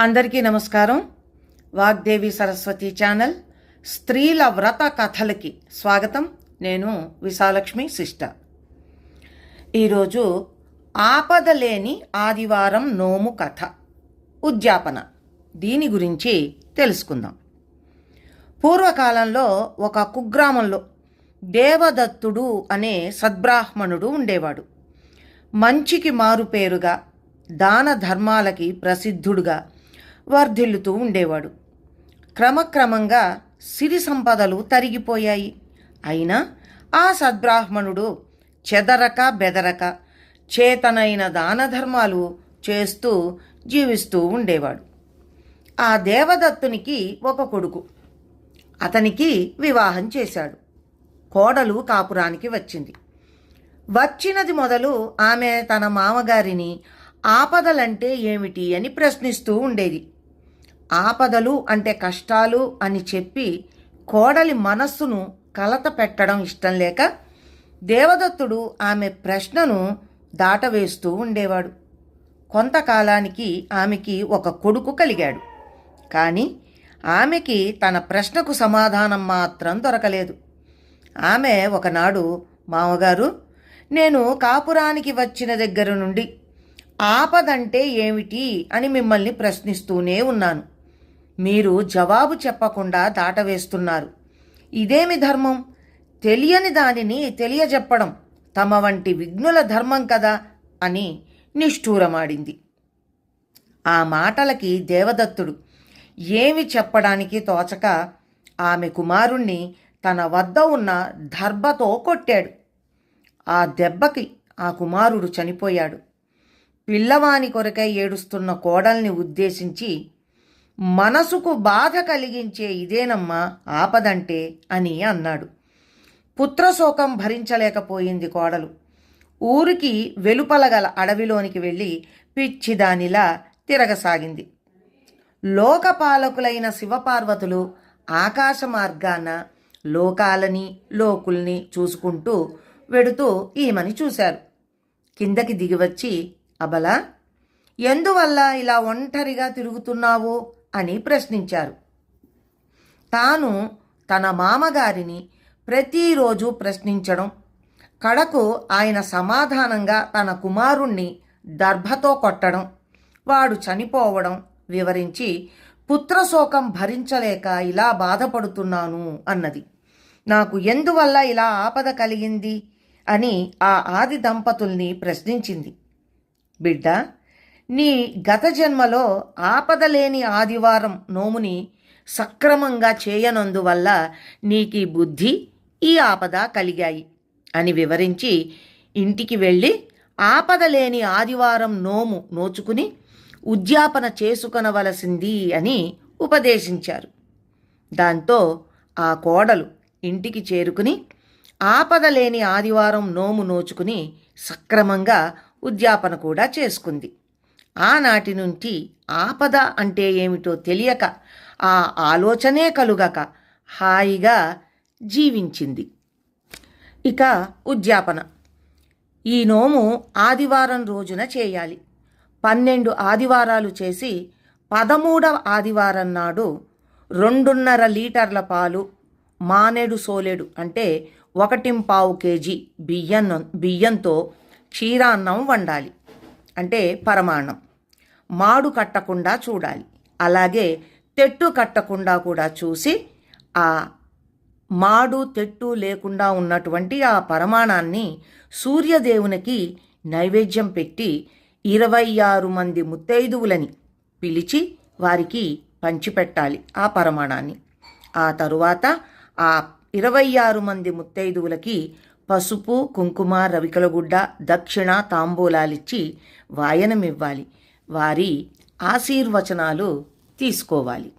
అందరికీ నమస్కారం. వాగ్దేవి సరస్వతి ఛానల్ స్త్రీల వ్రత కథలకి స్వాగతం. నేను విశాలక్ష్మి సిస్టర్. ఈరోజు ఆపద లేని ఆదివారం నోము కథ ఉద్యాపన. దీని గురించి తెలుసుకుందాం. పూర్వకాలంలో ఒక కుగ్రామంలో దేవదత్తుడు అనే సద్బ్రాహ్మణుడు ఉండేవాడు. మంచికి మారుపేరుగా దాన ధర్మాలకి ప్రసిద్ధుడుగా వర్ధిల్లుతూ ఉండేవాడు. క్రమక్రమంగా సిరి సంపదలు తరిగిపోయాయి. అయినా ఆ సద్బ్రాహ్మణుడు చెదరక బెదరక చేతనైన దాన ధర్మాలు చేస్తూ జీవిస్తూ ఉండేవాడు. ఆ దేవదత్తునికి ఒక కొడుకు. అతనికి వివాహం చేశాడు. కోడలు కాపురానికి వచ్చింది. వచ్చినది మొదలు ఆమె తన మామగారిని ఆపదలంటే ఏమిటి అని ప్రశ్నిస్తూ ఉండేది. ఆపదలు అంటే కష్టాలు అని చెప్పి కోడలి మనస్సును కలత పెట్టడం ఇష్టం లేక దేవదత్తుడు ఆమె ప్రశ్నను దాటవేస్తూ ఉండేవాడు. కొంతకాలానికి ఆమెకి ఒక కొడుకు కలిగాడు. కానీ ఆమెకి తన ప్రశ్నకు సమాధానం మాత్రం దొరకలేదు. ఆమె ఒకనాడు మామగారు నేను కాపురానికి వచ్చిన దగ్గర నుండి ఆపదంటే ఏమిటి? అని మిమ్మల్ని ప్రశ్నిస్తూనే ఉన్నాను. మీరు జవాబు చెప్పకుండా దాటవేస్తున్నారు. ఇదేమి ధర్మం? తెలియని దానిని తెలియజెప్పడం తమ వంటి విఘ్నుల ధర్మం కదా అని నిష్ఠూరమాడింది. ఆ మాటలకి దేవదత్తుడు ఏమి చెప్పడానికి తోచక ఆమె కుమారుణ్ణి తన వద్ద ఉన్న దర్భతో కొట్టాడు. ఆ దెబ్బకి ఆ కుమారుడు చనిపోయాడు. పిల్లవాని కొరకై ఏడుస్తున్న కోడల్ని ఉద్దేశించి మనసుకు బాధ కలిగించే ఇదేనమ్మా ఆపదంటే అని అన్నాడు. పుత్రశోకం భరించలేకపోయింది కోడలు. ఊరికి వెలుపల గల అడవిలోనికి వెళ్ళి పిచ్చిదానిలా తిరగసాగింది. లోకపాలకులైన శివపార్వతులు ఆకాశ మార్గాన లోకాలని లోకుల్ని చూసుకుంటూ వెడుతూ ఈమని చూశారు. కిందకి దిగివచ్చి అబలా ఎందువల్ల ఇలా ఒంటరిగా తిరుగుతున్నావో? అని ప్రశ్నించారు. తాను తన మామగారిని ప్రతిరోజు ప్రశ్నించడం కడకు ఆయన సమాధానంగా తన కుమారుణ్ణి దర్భతో కొట్టడం వాడు చనిపోవడం వివరించి పుత్రశోకం భరించలేక ఇలా బాధపడుతున్నాను అన్నది. నాకు ఎందువల్ల ఇలా ఆపద కలిగింది అని ఆ ఆది దంపతుల్ని ప్రశ్నించింది. బిడ్డ నీ గత జన్మలో ఆపద లేని ఆదివారం నోముని సక్రమంగా చేయనందువల్ల నీకీ బుద్ధి ఈ ఆపద కలిగాయి అని వివరించి ఇంటికి వెళ్ళి ఆపద లేని ఆదివారం నోము నోచుకుని ఉద్యాపన చేసుకొనవలసింది అని ఉపదేశించారు. దాంతో ఆ కోడలు ఇంటికి చేరుకుని ఆపద లేని ఆదివారం నోము నోచుకుని సక్రమంగా ఉద్యాపన కూడా చేసుకుంది. ఆనాటి నుంచి ఆపద అంటే ఏమిటో తెలియక ఆ ఆలోచనే కలుగక హాయిగా జీవించింది. ఇక ఉద్యాపన. ఈ నోము ఆదివారం రోజున చేయాలి. పన్నెండు ఆదివారాలు చేసి పదమూడవ ఆదివారం నాడు రెండున్నర లీటర్ల పాలు మానేడు సోలేడు అంటే ఒకటింపావు కేజీ బియ్యం బియ్యంతో క్షీరాన్నం వండాలి. అంటే పరమాణం. మాడు కట్టకుండా చూడాలి. అలాగే తెట్టు కట్టకుండా కూడా చూసి ఆ మాడు తెట్టు లేకుండా ఉన్నటువంటి ఆ పరమాణాన్ని సూర్యదేవునికి నైవేద్యం పెట్టి ఇరవై ఆరు మంది ముత్తైదువులని పిలిచి వారికి పంచిపెట్టాలి ఆ పరమాణాన్ని. ఆ తరువాత ఆ ఇరవై ఆరు మంది ముత్తైదువులకి పసుపు కుంకుమ రవికలగుడ్డ దక్షిణ తాంబూలాలిచ్చి వాయనమివ్వాలి. వారి ఆశీర్వచనాలు తీసుకోవాలి.